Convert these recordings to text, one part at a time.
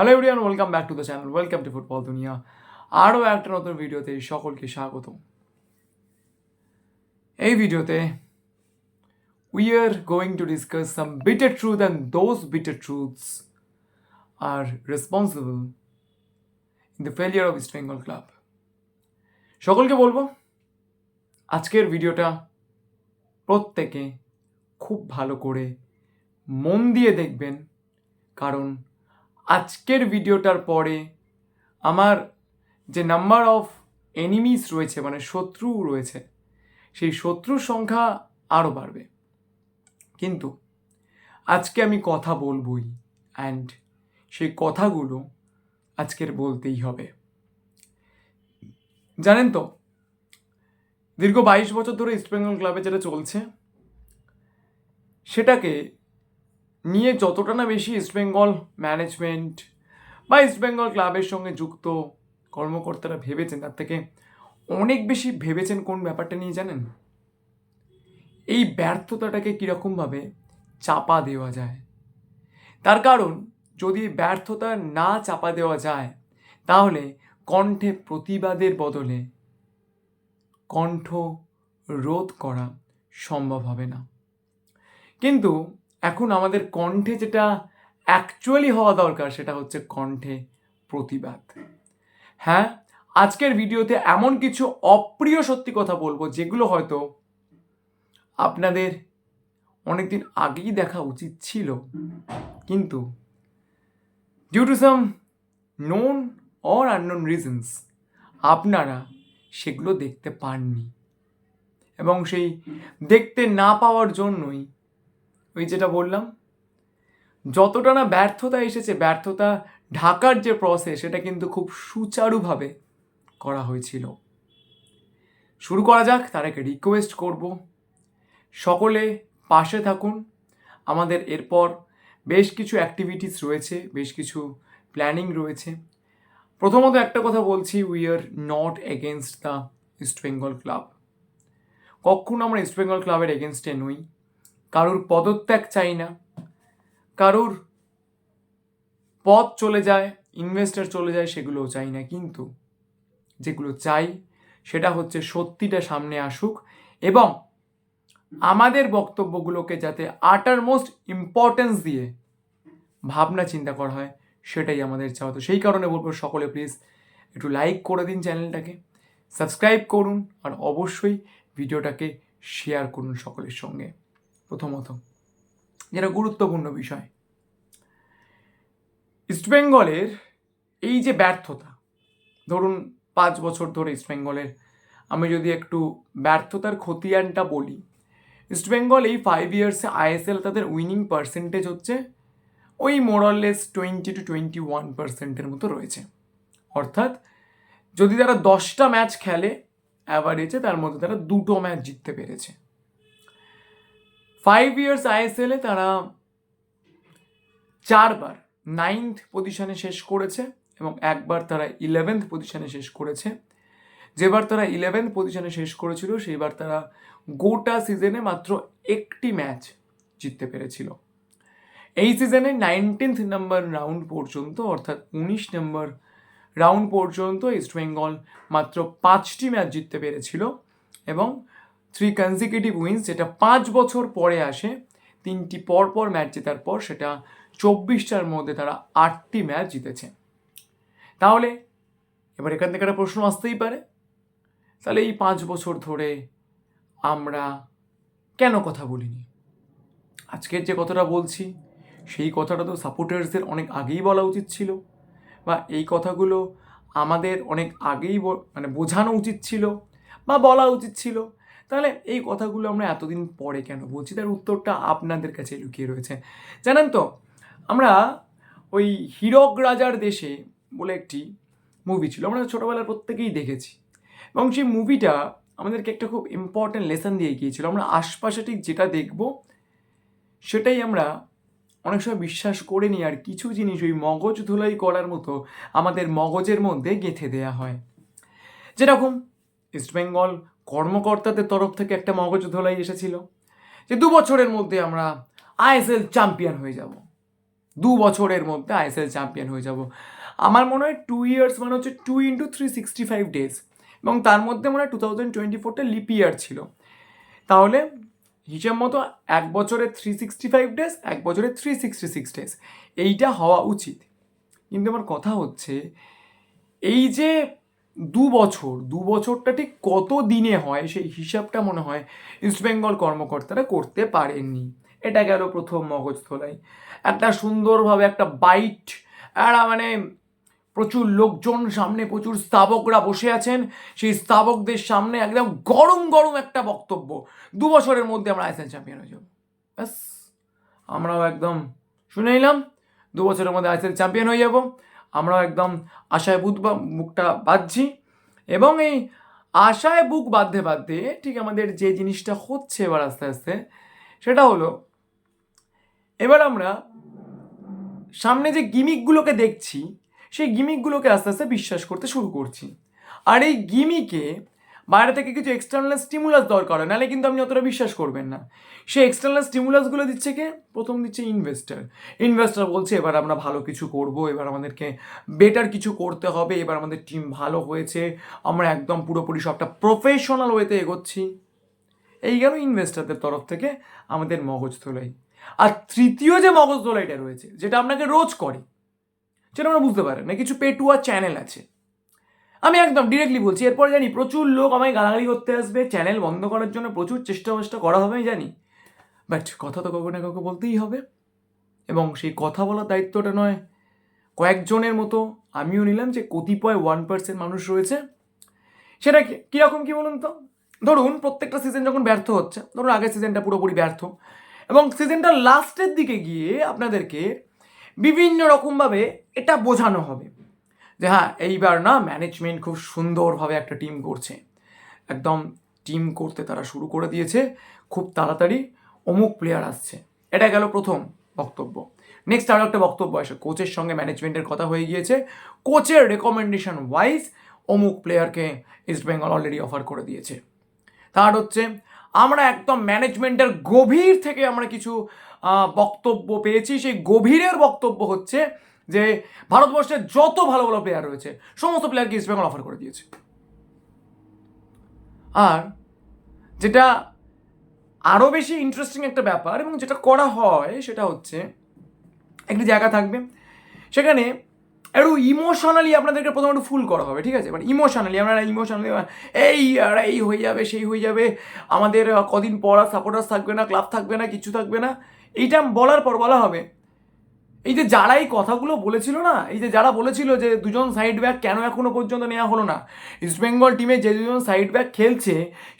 Hello everyone welcome back to the channel welcome to football দুনিয়া আরও একটা নতুন ভিডিওতে সকলকে স্বাগত এই ভিডিওতে we are going to discuss some bitter truth and those bitter truths are responsible in the failure of East Bengal club সকলকে বলব, আজকের ভিডিওটা প্রত্যেকে খুব ভালো করে মন দিয়ে দেখবেন, কারণ আজকের ভিডিওটার পরে আমার যে নাম্বার অফ এনিমিস রয়েছে মানে শত্রু রয়েছে, সেই শত্রুর সংখ্যা আরও বাড়বে। কিন্তু আজকে আমি কথা বলবই অ্যান্ড সেই কথাগুলো আজকের বলতেই হবে। জানেন তো, দীর্ঘ বাইশ বছর ধরে ইস্টবেঙ্গল ক্লাবে যেটা চলছে, সেটাকে নিয়ে যতটা না বেশি ইস্টবেঙ্গল ম্যানেজমেন্ট বা ইস্টবেঙ্গল ক্লাবের সঙ্গে যুক্ত কর্মকর্তারা ভেবেছেন, তার থেকে অনেক বেশি ভেবেছেন কোন ব্যাপারটা নিয়ে জানেন? এই ব্যর্থতাটাকে কীরকমভাবে চাপা দেওয়া যায়? তার কারণ, যদি ব্যর্থতা না চাপা দেওয়া যায়, তাহলে কণ্ঠে প্রতিবাদের বদলে কণ্ঠ রোধ করা সম্ভব হবে না। কিন্তু এখন আমাদের কণ্ঠে যেটা অ্যাকচুয়ালি হওয়া দরকার, সেটা হচ্ছে কণ্ঠে প্রতিবাদ। হ্যাঁ আজকের ভিডিওতে এমন কিছু অপ্রিয় সত্যি কথা বলব, যেগুলো হয়তো আপনাদের অনেকদিন আগেই দেখা উচিত ছিল। কিন্তু due to some known or unknown reasons আপনারা সেগুলো দেখতে পাননি। এবং সেই দেখতে না পাওয়ার জন্যই ওই যেটা বললাম, যতটা না ব্যর্থতা এসেছে, ব্যর্থতা ঢাকার যে প্রসেস সেটা কিন্তু খুব সুচারুভাবে করা হয়েছিল। শুরু করা যাক, তার রিকোয়েস্ট করব। সকলে পাশে থাকুন। আমাদের এরপর বেশ কিছু অ্যাক্টিভিটিস রয়েছে, বেশ কিছু প্ল্যানিং রয়েছে। প্রথমত একটা কথা বলছি we are not against the East Bengal club কখনো আমরা ইস্ট বেঙ্গল ক্লাবের এগেনস্টে নই। কারুর পদত্যাগ চাই না। কারুর পথ চলে যায় ইনভেস্টার চলে যায়, সেগুলোও চাই না। কিন্তু যেগুলো চাই, সেটা হচ্ছে সত্যিটা সামনে আসুক এবং আমাদের বক্তব্যগুলোকে যাতে আটার মোস্ট ইম্পর্টেন্স দিয়ে ভাবনা চিন্তা করা হয়, সেটাই আমাদের চাওয়া। তো সেই কারণে বলব সকলে প্লিজ একটু লাইক করে দিন চ্যানেলটাকে সাবস্ক্রাইব করুন, আর অবশ্যই ভিডিওটাকে শেয়ার করুন সকলের সঙ্গে। প্রথমত, যেটা গুরুত্বপূর্ণ বিষয়। ইস্টবেঙ্গলের এই যে ব্যর্থতা, ধরুন পাঁচ বছর ধরে ইস্টবেঙ্গলের আমি যদি একটু ব্যর্থতার খতিয়ানটা বলি ইস্টবেঙ্গল এই ফাইভ ইয়ার্সে আইএসএল তাদের উইনিং পার্সেন্টেজ হচ্ছে ওই more or less twenty two twenty one পার্সেন্টের মতো রয়েছে। অর্থাৎ যদি তারা দশটা ম্যাচ খেলে অ্যাভারেজে তার মধ্যে তারা দুটো ম্যাচ জিততে পেরেছে। ফাইভ ইয়ার্স আইএসএলে তারা চারবার নাইন্থ পজিশনে শেষ করেছে এবং একবার তারা ইলেভেন্থ পজিশনে শেষ করেছে। যেবার তারা ইলেভেন্থ পজিশনে শেষ করেছিল, সেইবার তারা গোটা সিজনে মাত্র একটি ম্যাচ জিততে পেরেছিল। এই সিজনে নাইনটিন্থ নাম্বার রাউন্ড পর্যন্ত, অর্থাৎ উনিশ নম্বর রাউন্ড পর্যন্ত ইস্টবেঙ্গল মাত্র পাঁচটি ম্যাচ জিততে পেরেছিল এবং থ্রি কনজিকিউটিভ উইন্স যেটা পাঁচ বছর পরে আসে, তিনটি পর পর ম্যাচ জেতার পর সেটা চব্বিশটার মধ্যে তারা আটটি ম্যাচ জিতেছে। তাহলে, এবার এখান থেকে একটা প্রশ্ন আসতেই পারে, তাহলে এই পাঁচ বছর ধরে আমরা কেন কথা বলিনি? আজকের যে কথাটা বলছি, সেই কথাটা তো সাপোর্টার্সদের অনেক আগেই বলা উচিত ছিল, বা এই কথাগুলো আমাদের অনেক আগেই মানে বোঝানো উচিত ছিল, বা বলা উচিত ছিল তাহলে এই কথাগুলো আমরা এতদিন পরে কেন বলছি? তার উত্তরটা আপনাদের কাছে লুকিয়ে রয়েছে। জানেন তো, আমরা ওই হীরক রাজার দেশে বলে একটি মুভি ছিল, আমরা ছোটোবেলার প্রত্যেকেই দেখেছি। এবং সেই মুভিটা আমাদেরকে একটা খুব ইম্পর্ট্যান্ট লেসন দিয়ে গিয়েছিল। আমরা আশপাশে ঠিক যেটা দেখব, সেটাই আমরা অনেক সময় বিশ্বাস করে নিই আর কিছু জিনিস ওই মগজ ধুলাই করার মতো আমাদের মগজের মধ্যে গেঁথে দেয়া হয়। যেরকম ইস্টবেঙ্গল কর্মকর্তাদের তরফ থেকে একটা মগজ ধোলাই এসেছিল যে দু বছরের মধ্যে আমরা আইএসএল চ্যাম্পিয়ন হয়ে যাব। দু বছরের মধ্যে আইএসএল চ্যাম্পিয়ন হয়ে যাব। আমার মনে হয় টু ইয়ার্স মানে হচ্ছে two into three sixty five days এবং তার মধ্যে মনে হয় টু থাউজেন্ড টোয়েন্টি ফোরটা লিপ ইয়ার ছিল। তাহলে হিসেব মতো এক বছরে থ্রি সিক্সটি ফাইভ ডেজ এক বছরে থ্রি সিক্সটি সিক্স ডেজ এইটা হওয়া উচিত। কিন্তু আমার কথা হচ্ছে, এই যে দু বছর, দু বছরটা ঠিক কত দিনে হয় সেই হিসাবটা মনে হয় ইস্টবেঙ্গল কর্মকর্তারা করতে পারেননি। এটা গেল প্রথম মগজ তোলাই একটা সুন্দরভাবে একটা বাইট একটা মানে প্রচুর লোকজন, সামনে প্রচুর স্থাবকরা বসে আছেন। সেই স্থাবকদের সামনে একদম গরম গরম একটা বক্তব্য। দু বছরের মধ্যে আমরা আইসিএল চ্যাম্পিয়ন হয়ে যাব। ব্যাস, আমরাও একদম শুনে নিলাম, দু বছরের মধ্যে আইসিএল চ্যাম্পিয়ন হয়ে যাব। আমরাও একদম আশায় বুক বা মুখটা বাঁধছি এবং এই আশায় বুক বাঁধতে বাঁধতে ঠিক আমাদের যে জিনিসটা হচ্ছে এবার আস্তে আস্তে, সেটা হলো এবার আমরা সামনে যে গিমিকগুলোকে দেখছি, সেই গিমিকগুলোকে আস্তে আস্তে বিশ্বাস করতে শুরু করছি। আর এই গিমিকে বাইরে থেকে কিছু এক্সটার্নাল স্টিমুলাস দরকার হয়, নাহলে কিন্তু আপনি অতটা বিশ্বাস করবেন না। সেই এক্সটার্নাল স্টিমুলাসগুলো দিচ্ছে কে? প্রথম দিচ্ছে ইনভেস্টার ইনভেস্টার বলছে, এবার আমরা ভালো কিছু করব, এবার আমাদেরকে বেটার কিছু করতে হবে, এবার আমাদের টিম ভালো হয়েছে, আমরা একদম পুরোপুরি সবটা প্রফেশনাল ওয়েতে এগোচ্ছি। এই গেল ইনভেস্টারদের তরফ থেকে আমাদের মগজ তোলাই আর তৃতীয় যে মগজ তোলাইটা রয়েছে, যেটা আপনাকে রোজ করে, সেটা আমরা বুঝতে পারেন না, কিছু পেটুয়া চ্যানেল আছে। আমি একদম ডিরেক্টলি বলছি, এরপর জানি প্রচুর লোক আমায় গালাগালি করতে আসবে চ্যানেল বন্ধ করার জন্য প্রচুর চেষ্টা চেষ্টা করা হবে, আমি জানি। বাট কথা তো কাউকে না কাউকে বলতেই হবে। এবং সেই কথা বলার দায়িত্বটা নয়, কয়েকজনের মতো আমিও নিলাম যে কতিপয় ওয়ান পার্সেন্ট মানুষ রয়েছে। সেটা কীরকম কী বলুন তো? ধরুন প্রত্যেকটা সিজন যখন ব্যর্থ হচ্ছে, ধরুন আগের সিজনটা পুরোপুরি ব্যর্থ, এবং সিজনটার লাস্টের দিকে গিয়ে আপনাদেরকে বিভিন্ন রকমভাবে এটা বোঝানো হবে। যে হ্যাঁ এইবার না ম্যানেজমেন্ট খুব সুন্দরভাবে একটা টিম করছে একদম টিম করতে তারা শুরু করে দিয়েছে, খুব তাড়াতাড়ি অমুক প্লেয়ার আসছে। এটা গেল প্রথম বক্তব্য। নেক্সট আরও একটা বক্তব্য আসে কোচের সঙ্গে ম্যানেজমেন্টের কথা হয়ে গিয়েছে। কোচের রেকমেন্ডেশন ওয়াইজ অমুক প্লেয়ারকে ইস্ট বেঙ্গল অলরেডি অফার করে দিয়েছে। তার হচ্ছে, আমরা একদম ম্যানেজমেন্টের গভীর থেকে আমরা কিছু বক্তব্য পেয়েছি। সেই গভীরের বক্তব্য হচ্ছে যে ভারতবর্ষের যত ভালো ভালো প্লেয়ার রয়েছে, সমস্ত প্লেয়ারকে ইস্ট বেঙ্গল অফার করে দিয়েছে। আর যেটা আরও বেশি ইন্টারেস্টিং একটা ব্যাপার এবং যেটা করা হয় সেটা হচ্ছে, একটি জায়গা থাকবে, সেখানে একটু ইমোশনালি আপনাদেরকে প্রথমে একটু ফুল করা হবে, ঠিক আছে? মানে ইমোশনালি আপনারা ইমোশনালি এই আর এই হয়ে যাবে, সেই হয়ে যাবে, আমাদের কদিন পর আর সাপোর্টার্স থাকবে না ক্লাব থাকবে না, কিছু থাকবে না, এইটা বলার পর বলা হবে এই যে যারা এই কথাগুলো বলেছিল না, এই যে যারা বলেছিল যে দুজন সাইড ব্যাক কেন এখনও পর্যন্ত নেওয়া হলো না ইস্টবেঙ্গল টিমে যে দুজন সাইড ব্যাক খেলছে,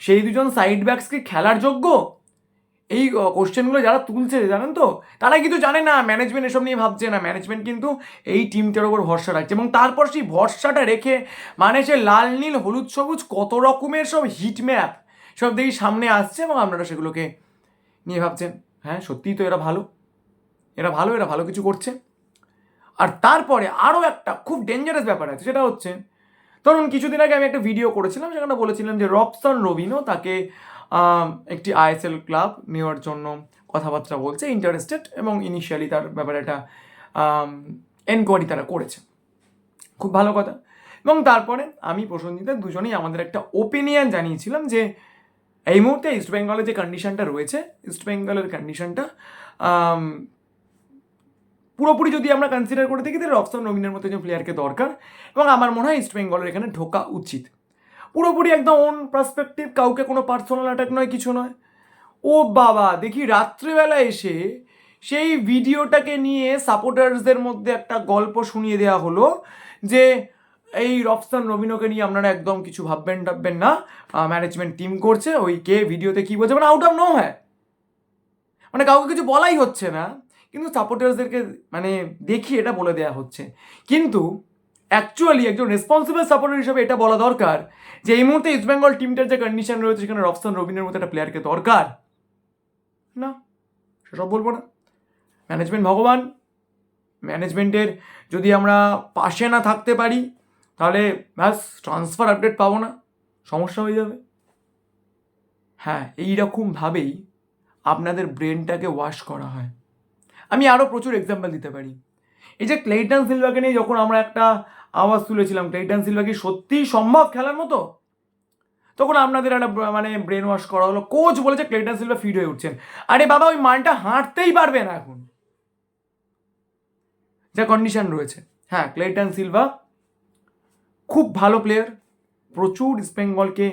সেই দুজন সাইড ব্যাকস কি খেলার যোগ্য? এই কোশ্চেনগুলো যারা তুলছে, জানেন তো, তারা কিন্তু জানে না ম্যানেজমেন্ট এসব নিয়ে ভাবছে না। ম্যানেজমেন্ট কিন্তু এই টিমটার ওপর ভরসা রাখছে এবং তারপর সেই ভরসাটা রেখে মানে সে লাল, নীল, হলুদ, সবুজ কত রকমের সব হিট ম্যাপ সব দেখি সামনে আসছে এবং আপনারা সেগুলোকে নিয়ে ভাবছেন। হ্যাঁ সত্যিই তো এরা ভালো। এরা ভালো এরা ভালো কিছু করছে। আর তারপরে আরও একটা খুব ডেঞ্জারাস ব্যাপার আছে, সেটা হচ্ছে, ধরুন কিছুদিন আগে আমি একটা ভিডিও করেছিলাম, সেখানে বলেছিলাম যে রবসন রবিনো তাকে একটি আইএসএল ক্লাব নেওয়ার জন্য কথাবার্তা বলছে ইন্টারেস্টেড এবং ইনিশিয়ালি তার ব্যাপারে একটা এনকোয়ারি তারা করেছে। খুব ভালো কথা। এবং তারপরে আমি প্রসঞ্জিতা দুজনেই আমাদের একটা ওপিনিয়ন জানিয়েছিলাম যে, এই মুহূর্তে ইস্ট বেঙ্গলের যে কন্ডিশনটা রয়েছে ইস্ট বেঙ্গলের কন্ডিশনটা পুরোপুরি যদি আমরা কনসিডার করে থাকি, তাহলে রবসন রবিনের মতো যে প্লেয়ারকে দরকার। এবং আমার মনে হয় ইস্ট বেঙ্গলের এখানে ঢোকা উচিত। পুরোপুরি একদম ওন পার্সপেক্টিভ কাউকে কোনো পার্সোনাল অ্যাটাক নয়, কিছু নয়। ও বাবা, দেখি রাত্রিবেলা এসে সেই ভিডিওটাকে নিয়ে সাপোর্টার্সদের মধ্যে একটা গল্প শুনিয়ে দেওয়া হলো যে, এই রফসান রবিনোকে নিয়ে আপনারা একদম কিছু ভাববেন টাববেন না। ম্যানেজমেন্ট টিম করছে, ওই কে ভিডিওতে কী বলছে? মানে আউট অফ নো হয় মানে কাউকে কিছু বলাই হচ্ছে না। কিন্তু সাপোর্টার্সদেরকে মানে দেখি এটা বলে দেওয়া হচ্ছে। কিন্তু অ্যাকচুয়ালি একজন রেসপন্সিবল সাপোর্টার হিসেবে এটা বলা দরকার যে এই মুহূর্তে ইস্ট বেঙ্গল টিমটার যে কন্ডিশন রয়েছে, সেখানে রফসান রবিনের মতো একটা প্লেয়ারকে দরকার। না, সেসব বলব না। ম্যানেজমেন্ট ভগবান ম্যানেজমেন্টের যদি আমরা পাশে না থাকতে পারি, তাহলে ব্যাস ট্রান্সফার আপডেট পাবো না, সমস্যা হয়ে যাবে। হ্যাঁ এই রকমভাবেই আপনাদের ব্রেনটাকে ওয়াশ করা হয়। আমি আরও প্রচুর এক্সাম্পল দিতে পারি। এই যে ক্লেইটন সিলভাকে নিয়ে যখন আমরা একটা আওয়াজ তুলেছিলাম ক্লেইটন সিলভা কি সত্যিই সম্ভব খেলার মতো? তখন আপনাদের একটা মানে ব্রেন ওয়াশ করা হলো। কোচ বলেছে ক্লেইটন সিলভা ফিট হয়ে উঠছেন। আরে বাবা, ওই মানটা হাঁটতেই পারবে না এখন। যা কন্ডিশন রয়েছে। হ্যাঁ ক্লেইটন সিলভা খুব ভালো প্লেয়ার প্রচুর ইস্ট বেঙ্গলকে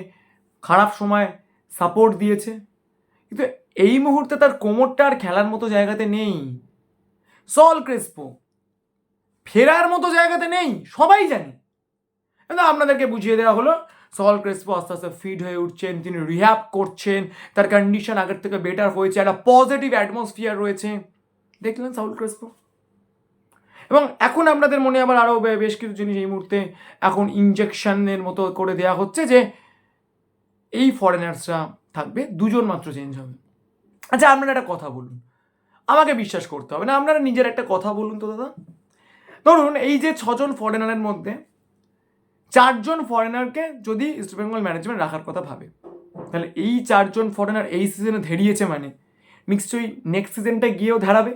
খারাপ সময় সাপোর্ট দিয়েছে। কিন্তু এই মুহূর্তে তার কোমরটা আর খেলার মতো জায়গাতে নেই। Saul Crespo. ফেরার মতো জায়গাতে নেই, সবাই জানে। কিন্তু আপনাদেরকে বুঝিয়ে দেওয়া হলো, সল ক্রেসপো আস্তে আস্তে ফিট হয়ে উঠছেন, তিনি রিহ্যাব করছেন, তার কন্ডিশন আগের থেকে বেটার হয়েছে, একটা পজিটিভ অ্যাটমসফিয়ার রয়েছে। দেখলেন সাউল ক্রেসপো? এবং এখন আপনাদের মনে আবার আরও বেশ কিছু জিনিস এই মুহূর্তে এখন ইঞ্জেকশনের মতো করে দেওয়া হচ্ছে যে, এই ফরেনার্সরা থাকবে, দুজন মাত্র চেঞ্জ হবে। আচ্ছা আপনারা একটা কথা বলুন। আমাকে বিশ্বাস করতে হবে। না, আপনারা নিজের একটা কথা বলুন তো, দাদা। ধরুন, এই যে ছজন ফরেনারের মধ্যে চারজন ফরেনারকে যদি ইস্ট বেঙ্গল ম্যানেজমেন্ট রাখার কথা ভাবে, তাহলে এই চারজন ফরেনার এই সিজনে ধেরিয়েছে মানে নিশ্চয়ই নেক্সট সিজনটা গিয়েও ধারাবে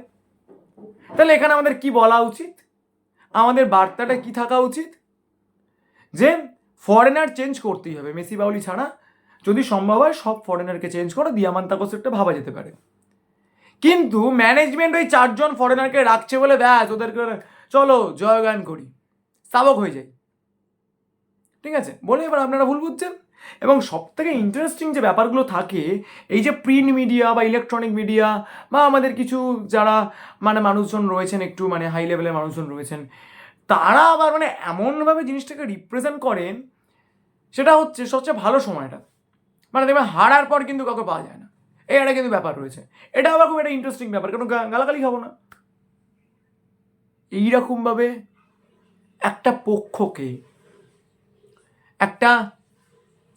তাহলে এখানে আমাদের কি বলা উচিত? আমাদের বার্তাটা কি থাকা উচিত? যে ফরেনার চেঞ্জ করতেই হবে। মেসি বাউলি ছাড়া যদি সম্ভব হয়, সব ফরেনারকে চেঞ্জ করে। একটা ভাবা যেতে পারে। কিন্তু ম্যানেজমেন্ট ওই চারজন ফরেনারকে রাখছে বলে ব্যাস, ওদেরকে চলো জয়গান করি। স্তাবক হয়ে যায় ঠিক আছে? বলে এবার আপনারা ভুল বুঝছেন। এবং সব থেকে ইন্টারেস্টিং যে ব্যাপারগুলো থাকে, এই যে প্রিন্ট মিডিয়া বা ইলেকট্রনিক মিডিয়া বা আমাদের কিছু যারা মানে মানুষজন রয়েছেন, একটু মানে হাই লেভেলের মানুষজন রয়েছেন, তারা আবার মানে এমনভাবে জিনিসটাকে রিপ্রেজেন্ট করেন, সেটা হচ্ছে সবচেয়ে ভালো সময়টা। মানে দেখবেন হারার পর কিন্তু কাউকে পাওয়া যায় না। এই একটা কিন্তু ব্যাপার রয়েছে। এটা আবার খুব একটা ইন্টারেস্টিং ব্যাপার, কারণ গালাগালি খাব না। এইরকমভাবে একটা পক্ষকে, একটা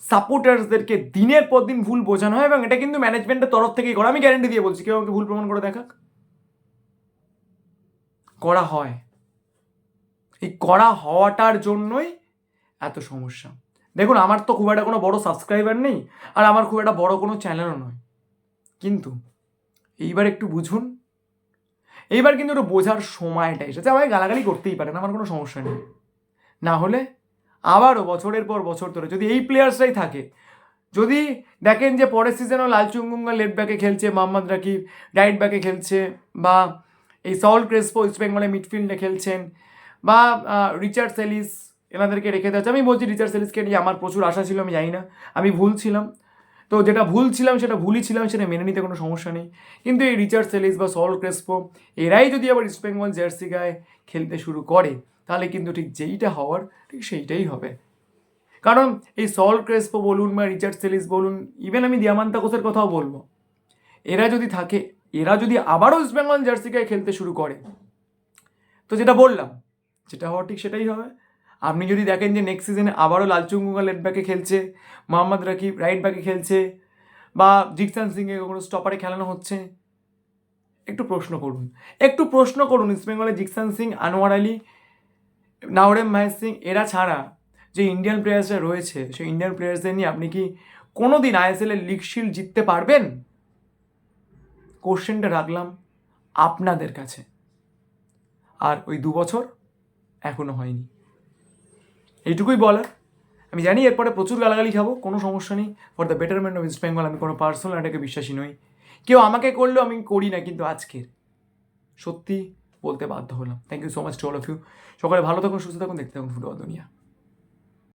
সাপোর্টার্সদেরকে দিনের পর দিন ভুল বোঝানো হয় এবং এটা কিন্তু ম্যানেজমেন্টের তরফ থেকেই করা। আমি গ্যারেন্টি দিয়ে বলছি, কেউ আমাকে ভুল প্রমাণ করে দেখাক। করা হয়। এই করা হওয়াটার জন্যই এত সমস্যা। দেখুন, আমার তো খুব একটা কোনো বড় সাবস্ক্রাইবার নেই, আর আমার খুব একটা বড় কোনো চ্যানেলও নয়। কিন্তু এইবার একটু বুঝুন। এইবার কিন্তু একটু বোঝার সময়টা এসেছে। আমাকে গালাগালি করতেই পারেন, আমার কোনো সমস্যা নেই। না হলে আবারও বছরের পর বছর ধরে যদি এই প্লেয়ার্সরাই থাকে, যদি দেখেন যে পরের সিজনেও লালচুঙ্গুঙ্গা লেফট ব্যাকে খেলছে, মোহাম্মদ রাকিব রাইট ব্যাকে খেলছে, বা এই সল ক্রেসপো ইস্ট বেঙ্গলে মিডফিল্ডে খেলছেন, বা রিচার্ড সেলিস এনাদেরকে রেখে দেওয়া। আমি বলছি রিচার্ড সেলিসকে নিয়ে আমার প্রচুর আশা ছিল, আমি জানি না। আমি ভুল ছিলাম। তো যেটা ভুল ছিলাম, সেটা ভুলই ছিলাম, সেটা মেনে নিতে কোনো সমস্যা নেই। কিন্তু এই রিচার্ড সেলিস বা সল ক্রেসপো, এরাই যদি আবার ইস্ট বেঙ্গল জার্সি গায়ে খেলতে শুরু করে, তাহলে কিন্তু ঠিক যেইটা হওয়ার, ঠিক সেইটাই হবে। কারণ এই সল ক্রেসপো বলুন বা রিচার্ড সেলিস বলুন ইভেন আমি দিয়ামান্তা কোসের কথাও বলব, এরা যদি থাকে, এরা যদি আবারও ইস্ট বেঙ্গল জার্সি গায়ে খেলতে শুরু করে, তো যেটা বললাম, যেটা হওয়ার ঠিক সেটাই হবে। আপনি যদি দেখেন যে নেক্সট সিজনে আবারও লালচুঙ্গুঙ্গা লেফট ব্যাকে খেলছে, মোহাম্মদ রাকিব রাইট ব্যাকে খেলছে, বা জিকসান সিংকে কোনো স্টপারে খেলানো হচ্ছে, একটু প্রশ্ন করুন। একটু প্রশ্ন করুন ইস্ট বেঙ্গলে জিকসান সিং, আনোয়ার আলী, নাওরেম মাহেশ সিং, এরা ছাড়া যে ইন্ডিয়ান প্লেয়ার্সরা রয়েছে, সেই ইন্ডিয়ান প্লেয়ার্সদের নিয়ে আপনি কি কোনো দিন আইএসএলের লিগ শিল্ড জিততে পারবেন? কোশ্চেনটা রাখলাম আপনাদের কাছে। আর ওই দু বছর এখনও হয়নি। এইটুকুই বলার আমি জানি এরপরে প্রচুর গালাগালি খাব, কোনো সমস্যা নেই। For the betterment of East Bengal আমি কোনো পার্সোনাল এটাকে বিশ্বাসী নই। কেউ আমাকে করলেও আমি করি না, কিন্তু আজকের। সত্যি বলতে বাধ্য হলাম। Thank you so much to all of you সকালে ভালো থাকুন, সুস্থ থাকুন, দেখতে থাকুন ফুটবল দুনিয়া।